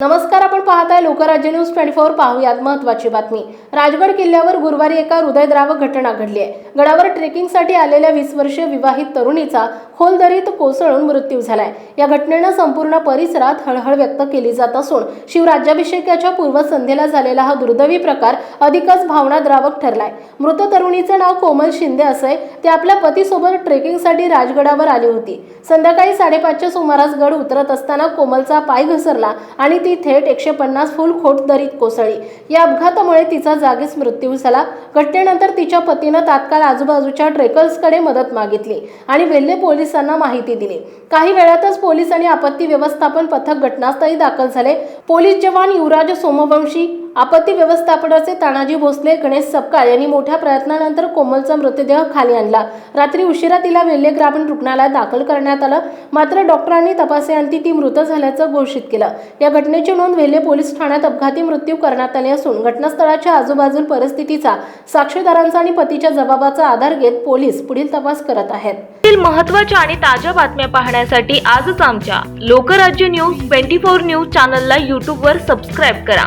नमस्कार आपण पाहताय लोकराज्य न्यूज ट्वेंटी फोर पाहूयात महत्वाची बातमी. राजगड किल्ल्यावर गुरुवारी एका हृदयद्रावक घटना घडली आहे. गडावर ट्रेकिंगसाठी आलेल्या वीस वर्षीय विवाहित तरुणीचा खोल दरीत कोसळून मृत्यू झालाय. या घटनेनं संपूर्ण परिसरात हळहळ व्यक्त केली जात असून शिवराज्याभिषेकाच्या पूर्वसंध्येला झालेला हा दुर्दैवी प्रकार अधिकच भावनाद्रावक ठरलाय. मृत तरुणीचं नाव कोमल शिंदे असे ते आपल्या पतीसोबत ट्रेकिंगसाठी राजगडावर आली होती. संध्याकाळी साडेपाचच्या सुमारास गड उतरत असताना कोमलचा पाय घसरला आणि ती थेट एकशे पन्नास फूल खोट दरीत कोसळली. या अपघातामुळे तिचा जागीच मृत्यू झाला. घटनेनंतर तिच्या पतीनं तात्काळ आजूबाजूच्या ट्रेकर्सकडे मदत मागितली आणि वेल्हे पोलीस पोलिसांना माहिती दिली. काही वेळातच पोलीस आणि आपत्ती व्यवस्थापन पथक घटनास्थळी दाखल झाले. पोलीस जवान युवराज सोमवंशी आपत्ती व्यवस्थापनाचे तानाजी भोसले गणेश सपकाळ यांनी मोठ्या प्रयत्नानंतर कोमलचा मृतदेह खाली आणला. रात्री उशिरा तिला वेल्हे ग्रामीण रुग्णालयात दाखल करण्यात आलं. मात्र डॉक्टरांनी तपासण्याअंती ती मृत झाल्याचं घोषित केलं. या घटनेची नोंद वेल्हे पोलीस ठाण्यात अपघाती मृत्यू करण्यात आले असून घटनास्थळाच्या आजूबाजूल परिस्थितीचा साक्षीदारांचा आणि पतीच्या जबाबाचा आधार घेत पोलीस पुढील तपास करत आहेत. महत्त्वाच्या महत्त्वाच्या आणि ताज्या बातम्या पाहण्यासाठी आजच आमच्या Lokrajya news twenty four news चॅनलला यूट्यूबवर सबस्क्राईब करा.